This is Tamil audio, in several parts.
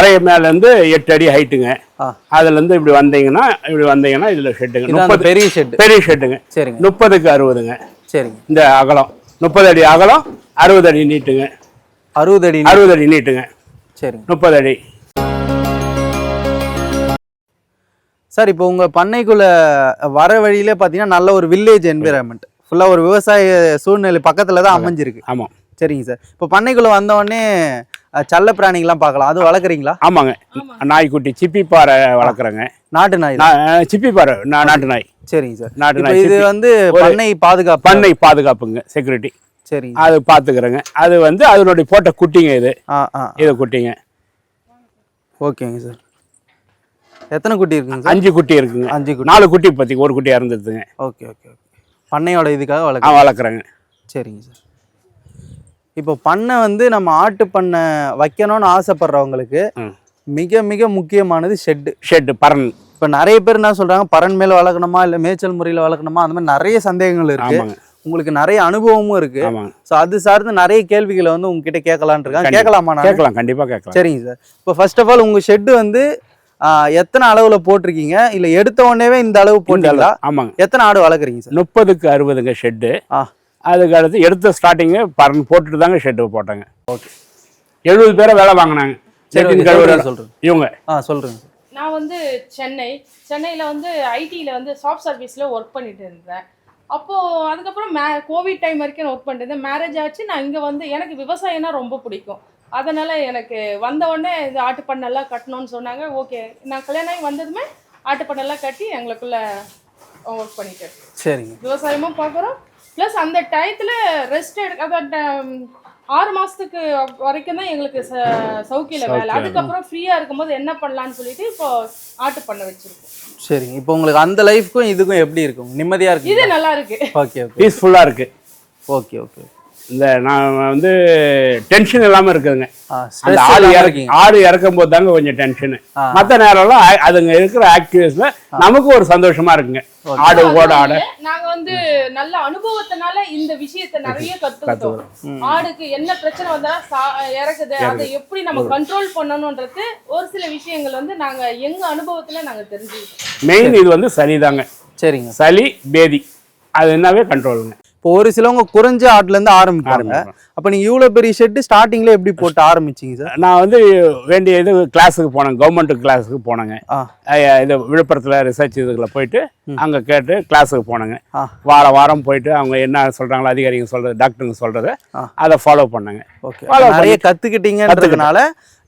தரைய மேலேருந்து எட்டு அடி ஹைட்டுங்க அதுலேருந்து இப்படி வந்தீங்கன்னா இப்படி வந்தீங்கன்னா இதில் ஷெட்டுங்க முப்பது பெரிய ஷெட் பெரிய ஷெட்டுங்க சரிங்க. முப்பதுக்கு அறுபதுங்க. சரிங்க. இந்த அகலம். முப்பது அடி அகலம் அறுபது அடி நீட்டுங்க. அறுபது அடி அறுபது அடி நீட்டுங்க. சரிங்க. முப்பது அடி. சார் இப்போ உங்க பண்ணைக்குள்ள வர வழியிலே பார்த்தீங்கன்னா நல்ல ஒரு வில்லேஜ் என்விரான்மெண்ட் ஃபுல்லா ஒரு விவசாய சூழ்நிலை பக்கத்துல தான் அமைஞ்சிருக்கு. ஆமாம் சரிங்க சார். இப்போ பண்ணைக்குள்ள வந்த உடனே அஹ், செல்ல பிராணிகள்லாம் பார்க்கலாம். அது வளர்க்குறீங்களா? ஆமாங்க. நாய்க்குட்டி சிப்பி பாறை வளர்க்குறேங்க. நாட்டு நாய் சிப்பி பாறை நாட்டு நாய். சரிங்க சார். நாட்டு நாய் இது. வந்து பண்ணை பாதுகாப்பு. பண்ணை பாதுகாப்புங்க செக்யூரிட்டி சரிங்க அது பார்த்துக்கிறேங்க அது வந்து அதனுடைய போட்ட குட்டிங்க இது. ஆ ஆ இது குட்டிங்க. ஓகேங்க சார். எத்தனை குட்டி இருக்குங்க சார்? அஞ்சு குட்டி இருக்குங்க. அஞ்சு குட்டி. நாலு குட்டி பத்தி ஒரு குட்டி இறந்துதுங்க ஓகே ஓகே ஓகே. பண்ணையோட இதுக்காக ஆ வளர்க்க வளர்க்குறேங்க. சரிங்க சார். இப்போ பண்ணை வந்து நம்ம ஆட்டு பண்ணை வைக்கணும்னு ஆசைப்படுறவங்களுக்கு. மிக மிக முக்கியமானது ஷெட்டு ஷெட்டு பரன் இப்போ நிறைய பேர் என்ன சொல்றாங்க? பறன் மேல வளர்க்கணுமா? இல்லை மேய்ச்சல் முறையில் வளர்க்கணுமா? அந்த மாதிரி நிறைய சந்தேகங்கள் இருக்கு. உங்களுக்கு நிறைய அனுபவமும் இருக்கு. ஸோ அது சார்ந்து நிறைய கேள்விகளை வந்து உங்ககிட்ட கேட்கலான்னு இருக்காங்க. கேட்கலாமா கேட்கலாம். கண்டிப்பாக கேட்கலாம். சரிங்க சார். இப்போ ஃபர்ஸ்ட் ஆஃப் ஆல் உங்க ஷெட்டு வந்து எத்தனை அளவுல போட்டிருக்கீங்க? இல்ல எடுத்த உடனேவே இந்த அளவு போட்டீங்களா. ஆமாங்க. எத்தனை ஆடு வளர்க்குறீங்க சார்? முப்பதுக்கு அறுபதுங்க ஷெட்டு ஆ. அதுக்கு அடுத்து எடுத்த ஸ்டார்டிங்கு பரன் போட்டுட்டு தாங்க ஷெட்டு போட்டாங்க. ஓகே எழுபது பேரை வேலை வாங்கினாங்க. சரி செட்டின் கழுவுற சொல்றேன் இவங்க. ஆ சொல்றேங்க சார் நான் வந்து சென்னை. சென்னையில் வந்து ஐடியில் வந்து சாஃப்ட் சர்வீஸில் ஒர்க் பண்ணிட்டு இருந்தேன். அப்போது அதுக்கப்புறம் மே கோவிட் டைம் வரைக்கும் நான் ஒர்க் பண்ணிட்டு இருந்தேன். மேரேஜ் ஆச்சு. நான் இங்கே வந்து எனக்கு விவசாயம்னா ரொம்ப பிடிக்கும். அதனால் எனக்கு வந்த உடனே இந்த ஆட்டுப்பண்ணெல்லாம் கட்டணும்னு சொன்னாங்க. ஓகே நான் கல்யாணம் ஆகி வந்ததுமே ஆட்டுப்பண்ணெல்லாம் கட்டி எங்களுக்குள்ளே ஒர்க் பண்ணிட்டு இருக்கேன். சரிங்க. விவசாயமும் பார்க்குறோம் ப்ளஸ் அந்த டயத்தில் ரெஸ்ட் எடுக்க ட- ஆறு மாதத்துக்கு வரைக்கும் தான் எங்களுக்கு ச சவுக்கியில் வேலை. அதுக்கப்புறம் ஃப்ரீயாக இருக்கும்போது என்ன பண்ணலான்னு சொல்லிட்டு இப்போ ஆட்டு பண்ண வச்சிருக்கோம். சரிங்க. இப்போ உங்களுக்கு அந்த லைஃப்க்கும் இதுக்கும் எப்படி இருக்கும்? நிம்மதியா இது இருக்கு நல்லா இருக்கு. ஓகே ஓகே பீஸ்ஃபுல்லாக இருக்கு. ஓகே ஓகே இந்த நான் வந்து டென்ஷன் இல்லாமல் இருக்குதுங்க. அந்த ஆடு இல்லாம இறக்கி ஆடு இறக்கும் போது தாங்க கொஞ்சம் டென்ஷனு. மற்ற நேரம்லாம் அதுங்க இருக்கிற ஆக்டிவிட்டிஸ்ல நமக்கு ஒரு சந்தோஷமா இருக்குங்க. ஆடு ஓட ஆட. நாங்க வந்து நல்ல அனுபவத்தினால இந்த விஷயத்தை நிறைய கத்துக்கிட்டோம். ஆடுக்கு என்ன பிரச்சனை வந்தா சா- இறக்குது அதை எப்படி நம்ம கண்ட்ரோல் பண்ணணும்ன்றது ஒரு சில விஷயங்கள் வந்து நாங்க எங்க அனுபவத்துல நாங்க தெரிஞ்சுக்கிட்டோம். மெயின் இது வந்து சளி தாங்க சரிங்க. சளி பேதி. அது என்னவே கண்ட்ரோலுங்க இப்போ ஒரு சிலவங்க குறைஞ்ச ஆட்ல இருந்து ஆரம்பிப்பாங்க. அப்ப நீங்க இவ்வளவு பெரிய ஷெட் ஸ்டார்டிங்ல எப்படி போட்டு ஆரம்பிச்சீங்க சார் நான் வந்து வேண்டிய இது கிளாஸுக்கு போனேன். கவர்மெண்ட் கிளாஸுக்கு போனேங்க. இது விழுப்புரத்தில் ரிசர்ச் இதுக்குள்ள போயிட்டு அங்கே கேட்டு கிளாஸுக்கு போனேங்க. ஆ. வாரம் வாரம் போயிட்டு அவங்க என்ன சொல்கிறாங்களோ அதிகாரிங்க சொல்கிறது டாக்டருங்க சொல்கிறத. அதை ஃபாலோ பண்ணேங்க. ஓகே நிறைய கத்துக்கிட்டீங்கன்றதுனால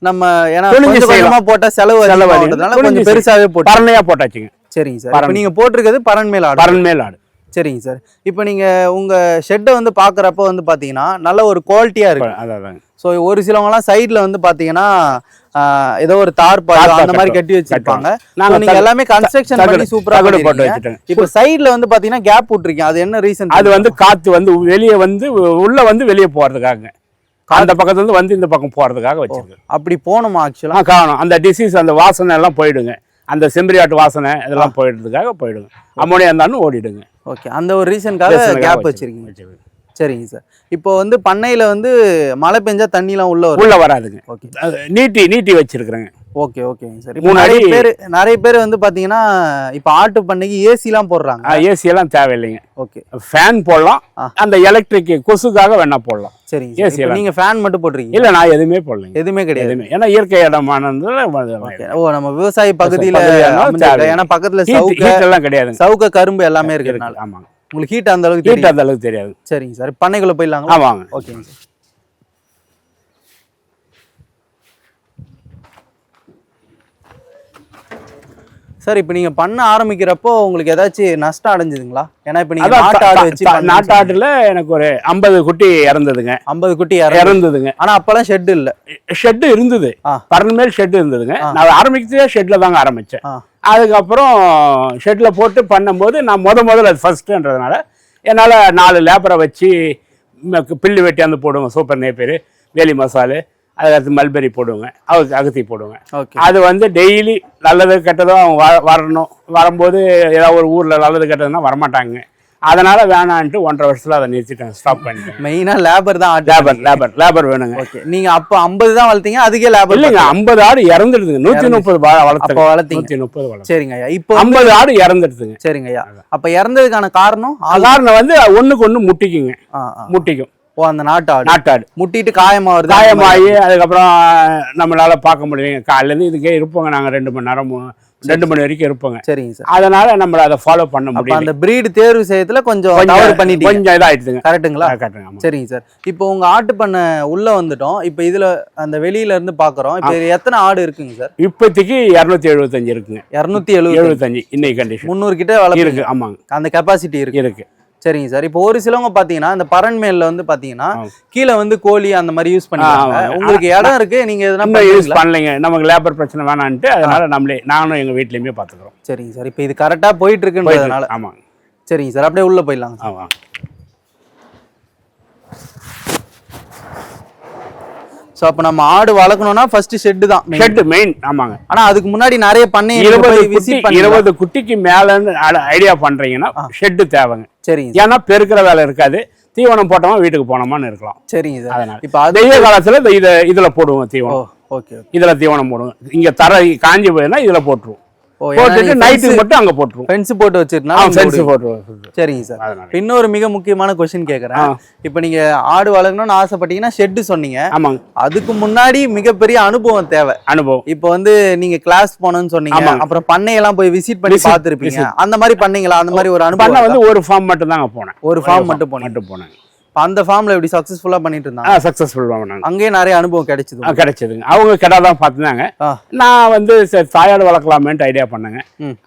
நம்ம ஏன்னா கொஞ்சம் கொஞ்சமா செய்யலாம். போட்டா செலவு செலவு. கொஞ்சம் பெருசாவே போட்டு பரணையாக போட்டாச்சுங்க. சரிங்க சார் இப்போ பரன். நீங்க போட்டிருக்கிறது பரன் மேல் ஆடு. பரன் மேல் ஆடு. சரிங்க சார். இப்போ நீங்க உங்க ஷெட்டை வந்து பாக்குறப்ப வந்து பாத்தீங்கன்னா நல்ல ஒரு குவாலிட்டியா இருக்கு. அதான் ஸோ ஒரு சிலவங்கலாம் சைடுல வந்து பாத்தீங்கன்னா ஆஹ், ஏதோ ஒரு தார் தார் அந்த மாதிரி. கட்டி வச்சிருப்பாங்க. நாங்க So, நீங்க தகு- எல்லாமே கன்ஸ்ட்ரக்ஷன் பண்ணி சூப்பரா போட்டு இப்போ சைடுல வந்து பாத்தீங்கன்னா கேப் விட்டுருக்கீங்க. அது என்ன ரீசன் அது வந்து காத்து வந்து வெளியே வந்து உள்ள வந்து வெளியே போறதுக்காக. அந்த பக்கத்துல இருந்து வந்து இந்த பக்கம் போறதுக்காக வச்சிருக்கு. அப்படி போகணுமா ஆக்சுவலா காணும். அந்த டிசீஸ் அந்த வாசனை எல்லாம் போயிடுங்க. அந்த செம்பரியாட்டு வாசனை இதெல்லாம் போயிடுறதுக்காக போயிடுங்க. அம்மோனியா இருந்தாலும் ஓடிடுங்க. ஓகே அந்த ஒரு ரீசனுக்காக கேப் வச்சிருக்கீங்க. சரிங்க சார் இப்போ வந்து பண்ணையில வந்து மழை பெஞ்சா தண்ணிலாம் உள்ள வரும்? உள்ள வராதுங்க. ஓகே நீட்டி நீட்டி வச்சிருக்கிறேங்க. ஓகே ஓகேங்க சார். இப்போ நிறைய பேர் நிறைய பேர் வந்து பாத்தீங்கன்னா இப்போ ஆட்டு பண்ணைக்கு ஏசிலாம் போடுறாங்க. ஏசி எல்லாம் தேவையில்லைங்க. ஓகே. ஃபேன் போடலாம். அந்த எலக்ட்ரிக் கொசுக்காக வேணா போடலாம். சார். எல்லாம். நீங்க ஃபேன் மட்டும் போட்டிருக்கீங்க இல்ல நான் எதுவுமே போடலைங்க. எதுவுமே கிடையாது. ஏன்னா இயற்கை இடமானதுல ஓ நம்ம விவசாய பகுதியில. ஏன்னா பக்கத்துல சவுக்க எல்லாம் கிடையாதுங்க. சவுக்க கரும்பு எல்லாமே இருக்கிறதுனால. இருக்கு, ஆமாங்க. உங்களுக்கு ஹீட் அந்த அளவுக்கு ஹீட் அந்த அளவுக்கு தெரியாது. சரிங்க சார். பண்ணைக்குள்ள போயிடலாங்களா? ஆமாங்க. ஓகேங்க சார். சார் இப்போ நீங்க பண்ண ஆரம்பிக்கிறப்போ உங்களுக்கு ஏதாச்சும் நஷ்டம் அடைஞ்சதுங்களா? ஏன்னா இப்போ நீங்க அதான் நாட்டு ஆடு வச்சு த- நாட்டாட்டுல எனக்கு ஒரு ஐம்பது குட்டி இறந்ததுங்க. ஐம்பது குட்டி இறந்து இறந்ததுங்க. ஆனா அப்பெல்லாம் ஷெட் இல்ல. ஷெட்டு இருந்தது. ஆ. பறன் மேல் ஷெட்டு இருந்ததுங்க. நான் ஆரம்பிச்சதே ஷெட்ல தாங்க ஆரம்பிச்சேன். ஆ. அதுக்கப்புறம் ஷெட்ல போட்டு பண்ணும்போது நான் முத முதல்ல அது ஃபர்ஸ்ட்ன்றதுனால என்னால் நாலு லேபரை வச்சு பில்லு வெட்டியாந்து போடுவேன் சூப்பர் நேப்பேர் வேலி மசாலு அதுக்கடுத்து மல்பெரி போடுவேங்க. அதுக்கு அகத்தி போடுவேங்க. அது வந்து டெய்லி நல்லது கெட்டதோ அவங்க வரணும். வரும்போது ஏதாவது ஒரு ஊரில் நல்லது கெட்டதுன்னா வரமாட்டாங்க. அதனால வேணான்ட்டு ஒன்றரை வருஷத்துல அதை நிறுத்திட்டேன். ஸ்டாப் பண்ணிட்டேன். மெயினா லேபர் தான் லேபர் லேபர் லேபர் வேணுங்க. ஓகே. நீங்க அப்ப ஐம்பது தான் வளர்த்தீங்க அதுக்கே லேபர் இல்லைங்க ஐம்பது ஆடு இறந்துடுதுங்க. நூத்தி முப்பது வளர்த்து அப்ப வளர்த்தீங்க. நூத்தி முப்பது வளர்த்து சரிங்க ஐயா. இப்போ ஐம்பது ஆடு இறந்துடுதுங்க. சரிங்க ஐயா. அப்ப இறந்ததுக்கான காரணம்? காரணம் வந்து ஒண்ணுக்கு ஒண்ணு முட்டிக்குங்க. முட்டிக்கும். ஓ அந்த நாட்டு ஆடு நாட்டாடு. முட்டிட்டு காயமா வருது காயமாகி அதுக்கப்புறம் நம்மளால பார்க்க முடியுங்க காலையிலேருந்து இதுக்கே இருப்போங்க நாங்க ரெண்டு மணி நேரம் ரெண்டு மணி வரைக்கும் இருப்போங்க. சரிங்க சார். அதனால நம்மள அதை ஃபாலோ பண்ண முடியல. அந்த பிரீடு தேர்வு செய்யறதுல கொஞ்சம் தவறு பண்ணிட்டீங்க. கொஞ்சம் இதாயிடுதுங்க. கரெக்ட்டுங்களா கட்டுங்க ஆமா சரிங்க சார். இப்போ உங்க ஆட்டு பண்ண உள்ள வந்துட்டோம். இப்போ இதுல அந்த வெளியில இருந்து பாக்குறோம். இப்போ எத்தனை ஆடு இருக்குங்க சார்? இப்போதைக்கு இரநூத்தி எழுபத்தஞ்சு இருக்குங்க. இரநூத்தி எழுபது எழுபத்தஞ்சு இன்னைக்கு கண்டிஷன் முந்நூறு கிட்ட வளர்ப்பு இருக்கு ஆமாங்க. அந்த கெப்பாசிட்டி இருக்கு. இருக்கு. சரிங்க சார். இப்போ ஒரு சிலவங்க பாத்தீங்கன்னா இந்த பரண்மேல்ல வந்து பாத்தீங்கன்னா. கீழே வந்து கோழி அந்த மாதிரி யூஸ் ஆ. உங்களுக்கு இடம் இருக்கு நீங்க எதனா நம்ம யூஸ்? பண்ணலைங்க. நமக்கு லேபர் பிரச்சனை வேணான்ட்டு அதனால நம்மளே நானும் எங்க வீட்லயுமே பாத்துக்கிறோம். சரிங்க சார். இப்போ இது கரெக்டா போயிட்டு இருக்குன்றதுனால ஆமாங்க. சரிங்க சார். அப்படியே உள்ள போயிடலாங்க ஆமா. ஸோ அப்போ நம்ம ஆடு வளர்க்கணும்னா ஃபர்ஸ்ட் ஷெட்டு தான் main. ஷெட் மெயின் ஆமாங்க. ஆனா அதுக்கு முன்னாடி நிறைய பண்ணை இருபது இருபது குட்டிக்கு மேலன்னு ஐடியா பண்றீங்கன்னா ஷெட்டு தேவைங்க. சரிங்க ஏன்னா பெருக்கிற வேலை இருக்காது. தீவனம் போட்டோமா வீட்டுக்கு போனோமான்னு இருக்கலாம். சரிங்க சார். அதனால. இப்போ அது வெய்ய காலத்துல இந்த இத இதுல போடுவோம் தீவனம். ஓகே இதுல தீவனம் போடுவோம். இங்க தர காஞ்சி போயிருந்தா இதுல போட்டுருவோம். போட்டுட்டு நைட்டுக்கு மட்டும் அங்க போட்டுருவோம் ஃபென்ஸ் போட்டு வச்சிருந்தா ஃபென்ஸ் போட்டுருவோம் சரிங்க சார். இன்னொரு மிக முக்கியமான கொஸ்டின் கேக்குறேன். ஆ. இப்போ நீங்க ஆடு வளர்க்கணும்னு ஆசைப்பட்டீங்கன்னா ஷெட்டு சொன்னீங்க. ஆமாங்க. அதுக்கு முன்னாடி மிகப்பெரிய அனுபவம் தேவை. அனுபவம். இப்போ வந்து நீங்க கிளாஸ் போனோம்னு சொன்னீங்க. அப்புறம் பண்ணையெல்லாம் போய் விசிட் பண்ணி பார்த்திருப்பீங்க. அந்த மாதிரி பண்ணீங்களா? அந்த மாதிரி ஒரு அனுபவம் வந்து ஒரு ஃபார்ம் மட்டும் தாங்க போனேன். ஒரு ஃபார்ம் மட்டும் போனேன் இப்ப அந்த ஃபார்ம்ல எப்படி சக்சஸ்ஃபுல்லா பண்ணிட்டு இருந்தாங்க ஆ சக்ஸஸ்ஃபுல் பண்ணாங்க. அங்கேயே நிறைய அனுபவம் கிடைச்சது கிடைச்சதுங்க. அவங்க கிடா தான் பார்த்துனாங்க. நான் வந்து சரி தாயாடு வளர்க்கலாமேன்ட்டு ஐடியா பண்ணேங்க.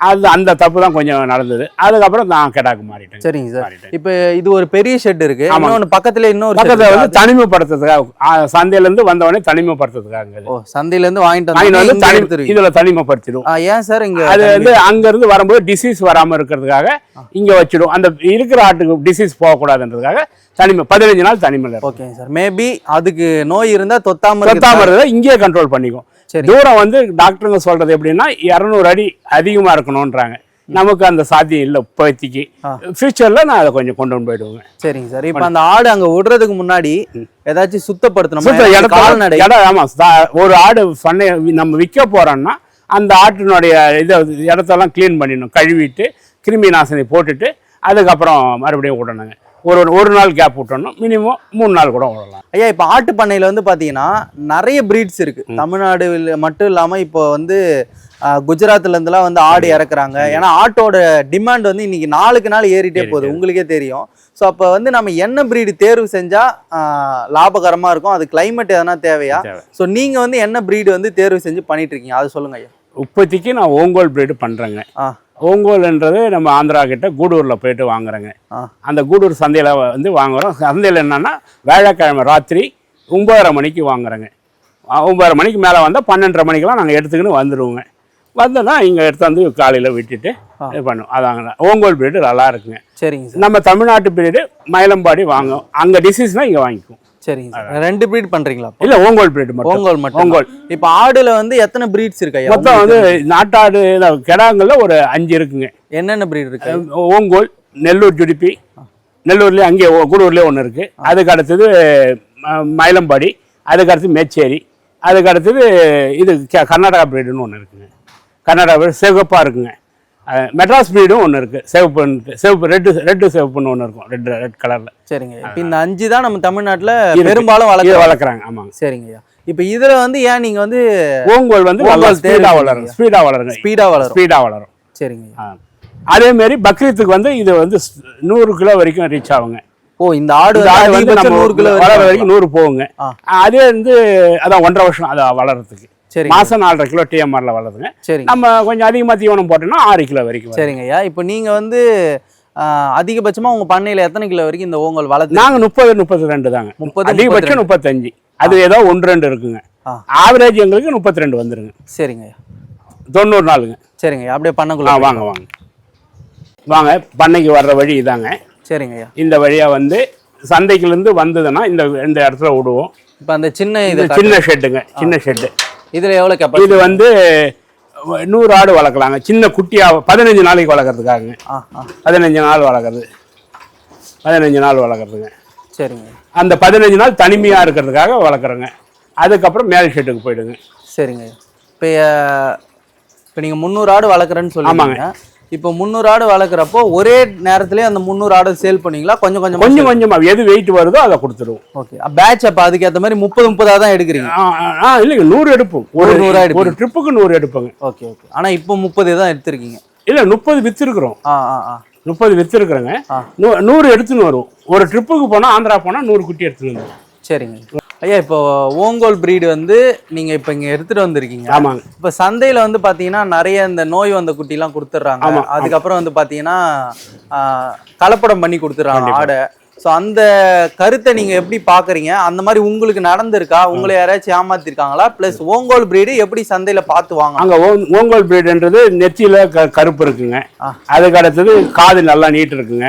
அது அந்த தப்பு தான் கொஞ்சம் நடந்தது. அதுக்கப்புறம் நான் கிடாக்கு மாறிட்டேன் சரிங்க சார். இப்போ இது ஒரு பெரிய ஷெட் இருக்கு. இன்னொன்னு பக்கத்துல இன்னொரு பக்கத்துல. வந்து தனிமைப்படுத்துறதுக்காக சந்தையில இருந்து வந்தவொடனே தனிமைப்படுத்துறதுக்காக. ஓ சந்தையில இருந்து வாங்கிட்டு வந்து தனி. இதுல தனிமைப்படுத்திடும். ஏன் சார் இங்க அது வந்து அங்க இருந்து வரும்போது டிசீஸ் வராம இருக்கிறதுக்காக இங்க வச்சிடும். அந்த இருக்கிற ஆட்டுக்கு டிசீஸ் போகக்கூடாதுன்றதுக்காக தனிமை பதினஞ்சு நாள் தனிமையில ஓகே சார் மேபி அதுக்கு நோய் இருந்தா தொத்தாம தொத்தாம இருக்கிறத இங்கேயே கண்ட்ரோல் பண்ணிக்கும். சரி. தூரம் வந்து டாக்டருங்க சொல்றது எப்படின்னா இரநூறு அடி அதிகமா இருக்கணும்ன்றாங்க. நமக்கு அந்த சாத்தியம் இல்லை இப்போதைக்கு. ஃபியூச்சர்ல நான் அதை கொஞ்சம் கொண்டு வந்து போயிடுவேங்க சரிங்க சார் இப்போ அந்த ஆடு அங்க விடுறதுக்கு முன்னாடி ஏதாச்சும் சுத்தப்படுத்தணுமா? கால்நடை? இடம் ஆமா சா- ஒரு ஆடு பண்ணை நம்ம விற்க போறோம்னா அந்த ஆட்டினுடைய இதை இடத்தெல்லாம் க்ளீன் பண்ணிடணும். கழுவிட்டு கிருமி நாசினி போட்டுட்டு அதுக்கப்புறம் மறுபடியும் விடணுங்க. ஒரு ஒரு நாள் கேப் விட்டணும் மினிமம் மூணு நாள் கூட விடலாம் ஐயா இப்போ ஆட்டு பண்ணையில வந்து பாத்தீங்கன்னா நிறைய பிரீட்ஸ் இருக்கு. தமிழ்நாடு மட்டும் இல்லாம இப்போ வந்து ஆஹ், குஜராத்ல இருந்துலாம் வந்து ஆடு இறக்குறாங்க. ஏன்னா ஆட்டோட டிமாண்ட் வந்து இன்னைக்கு நாளுக்கு நாள் ஏறிட்டே போகுது. உங்களுக்கே தெரியும். ஸோ அப்போ வந்து நம்ம என்ன பிரீடு தேர்வு செஞ்சா ஆஹ், லாபகரமா இருக்கும்? அது கிளைமேட் எதனா தேவையா? தேவை. ஸோ நீங்க வந்து என்ன பிரீடு வந்து தேர்வு செஞ்சு பண்ணிட்டு இருக்கீங்க? அது சொல்லுங்க ஐயா. இப்போதைக்கு நான் ஓங்கோல் பிரீடு பண்றேங்க. ஆ. ஓங்கோல்ன்றது நம்ம ஆந்திரா கிட்ட கூடூர்ல போயிட்டு வாங்குறேங்க. அந்த கூடூர் சந்தையில் வந்து வாங்குறோம். சந்தையில் என்னன்னா வியாழக்கிழமை ராத்திரி ஒம்பதரை மணிக்கு வாங்குறோங்க. ஒம்பதரை மணிக்கு மேலே வந்தால் பன்னெண்டரை மணிக்கெல்லாம் நாங்கள் எடுத்துக்கின்னு வந்துடுவோங்க வந்தோன்னா இங்கே எடுத்து வந்து காலையில் விட்டுட்டு. இது பண்ணுவோம். அதாங்க. ஓங்கோல் பிரீடு நல்லா இருக்குங்க. சரிங்க சார். நம்ம தமிழ்நாட்டு பிரீடு மயிலம்பாடி வாங்கும் அங்கே டிசீஸ்னால் இங்கே வாங்கிக்குவோம். சரிங்க சார். ரெண்டு பிரீட் பண்றீங்களா? இல்லை ஓங்கோல் பிரீடு மட்டும். ஓங்கோல் மட்டும். ஓங்கோல். இப்போ ஆடுல வந்து எத்தனை பிரீட்ஸ் இருக்கு மொத்தம் வந்து நாட்டாடு கிடாங்கள்ல ஒரு அஞ்சு இருக்குங்க. என்னென்ன பிரீட் இருக்கு? ஓங்கோல் நெல்லூர் ஜுடிப்பி. நெல்லூர்லேயே அங்கே கூடூர்லேயே ஒன்று இருக்குது அதுக்கு அடுத்தது மயிலம்பாடி. அதுக்கு அடுத்து மேச்சேரி. அதுக்கு அடுத்தது இது கர்நாடகா பிரீடுன்னு ஒன்று இருக்குங்க. கர்நாடகா பிரீடு சிவப்பாக இருக்குங்க. மெட்ராஸ் பிரீடும் ஒன்று இருக்குது சிவப்புன்ட்டு சிவப்பு ரெட்டு ரெட்டு சிவப்புன்னு ஒன்று இருக்கும். ரெட் ரெட் கலரில் சரிங்க. இப்போ இந்த அஞ்சு தான் நம்ம தமிழ்நாட்டுல. பெரும்பாலும் இதை வளர்க்குறோம் வளர்க்குறாங்க. ஆமாங்க. சரிங்க ஐயா. இப்போ இதுல வந்து ஏன் நீங்க வந்து ஓங்கோல் வந்து ஸ்பீடாக வளரும் ஸ்பீடாக வளருங்க ஸ்பீடா வளரும். ஸ்பீடாக வளரும். சரிங்க. அதே மாதிரி பக்ரீத்துக்கு வந்து இது வந்து நூறு கிலோ வரைக்கும் ரீச் ஆகுங்க. ஓ இந்த ஆடு ஆடு வந்து நம்ம நூறு கிலோ வளர வரைக்கும் நூறு போகுங்க. அதே வந்து அதான் ஒன்றரை வருஷம் அது வளர்றதுக்கு. சரிங்க. மாசம் நாலரை கிலோ டிஎம்ஆர்ல வளருதுங்க. சரிங்க. நம்ம கொஞ்சம் அதிகமா தீவனம் போட்டோம்னா ஆறு கிலோ வரைக்கும். சரிங்க ஐயா. இப்போ நீங்க வந்து ஆஹ், அதிகபட்சமா உங்க பண்ணையில எத்தனை கிலோ வரைக்கும் இந்த ஓங்கல் வளர்த்து நாங்க முப்பது முப்பத்தி ரெண்டு தாங்க. முப்பது, அதிகபட்சம் முப்பத்தஞ்சு. அது ஏதோ ஒன்று ரெண்டு இருக்குங்க. ஆவரேஜ் எங்களுக்கு முப்பத்தி ரெண்டு வந்துருங்க. சரிங்க தொண்ணூறு நாளுங்க. சரிங்க அப்படியே பண்ணக்குள்ள வாங்க வாங்க. வாங்க பண்ணைக்கு வர்ற வழி இதாங்க. சரிங்க ஐயா. இந்த வழியா வந்து சந்தைக்குலேருந்து வந்ததுன்னா இந்த இந்த இடத்துல விடுவோம். இப்போ அந்த சின்ன இது சின்ன ஷெட்டுங்க சின்ன ஷெட்டு இதுல எவ்வளவு கெப்பாசிட்டி இது வந்து நூறு ஆடு வளர்க்கலாங்க. சின்ன குட்டியா பதினஞ்சு நாளைக்கு வளர்க்குறதுக்காகங்க. பதினஞ்சு நாள் வளர்க்குறது. பதினஞ்சு நாள் வளர்க்குறதுங்க. சரிங்க. அந்த பதினஞ்சு நாள் தனிமையாக இருக்கிறதுக்காக வளர்க்குறோங்க. அதுக்கப்புறம் மேல் ஷெட்டுக்கு போயிடுங்க. சரிங்க. இப்போ இப்போ நீங்கள் முந்நூறு ஆடு வளர்க்குறேன்னு சொல்லுவாங்க இப்போ முந்நூறு ஆடு வளர்க்குறப்போ ஒரே நேரத்திலே அந்த முந்நூறு ஆடு சேல் பண்ணுவீங்களா கொஞ்சம் கொஞ்சம் கொஞ்சம் கொஞ்சமாக எது வெயிட் வருதோ அதை கொடுத்துருவோம். ஓகே. பேட்ச் அப்போ அதுக்கேற்ற மாதிரி முப்பது முப்பதாக தான் எடுக்கிறீங்க? ஆ, இல்லைங்க. நூறு எடுப்போம். ஒரு நூறா எடுப்பீங்க. ஒரு ட்ரிப்புக்கு நூறு எடுப்போங்க. Okay okay. ஆனால் இப்போ முப்பது தான் எடுத்திருக்கீங்க. இல்லை முப்பது விற்றுருக்குறோம் ஆ ஆ ஆ. முப்பது விற்றுருக்குறோங்க. நூ நூறு எடுத்துன்னு வரும் ஒரு ட்ரிப்புக்கு போனால் ஆந்திரா போனால் நூறு குட்டி எடுத்துன்னு வந்துடும் சரிங்க. ஐயா இப்போ ஓங்கோல் பிரீடு வந்து நீங்கள் இப்போ இங்கே எடுத்துகிட்டு வந்திருக்கீங்க. ஆமாங்க. இப்போ சந்தையில் வந்து பார்த்தீங்கன்னா நிறைய இந்த நோய் வந்த குட்டிலாம் கொடுத்துட்றாங்க. அதுக்கப்புறம் வந்து பார்த்தீங்கன்னா ஆ, கலப்படம் பண்ணி கொடுத்துட்றாங்க ஆடை. ஸோ அந்த கருத்தை நீங்கள் எப்படி பார்க்குறீங்க அந்த மாதிரி உங்களுக்கு நடந்திருக்கா? உங்களை யாராச்சும் ஏமாத்திருக்காங்களா? ப்ளஸ் ஓங்கோல் பிரீடு எப்படி சந்தையில் பார்த்து வாங்க அங்கே ஓங்கோல் பிரீடுன்றது நெத்தியில் க கருப்பு இருக்குங்க. அதுக்கு அடுத்தது காது நல்லா நீட்டு இருக்குங்க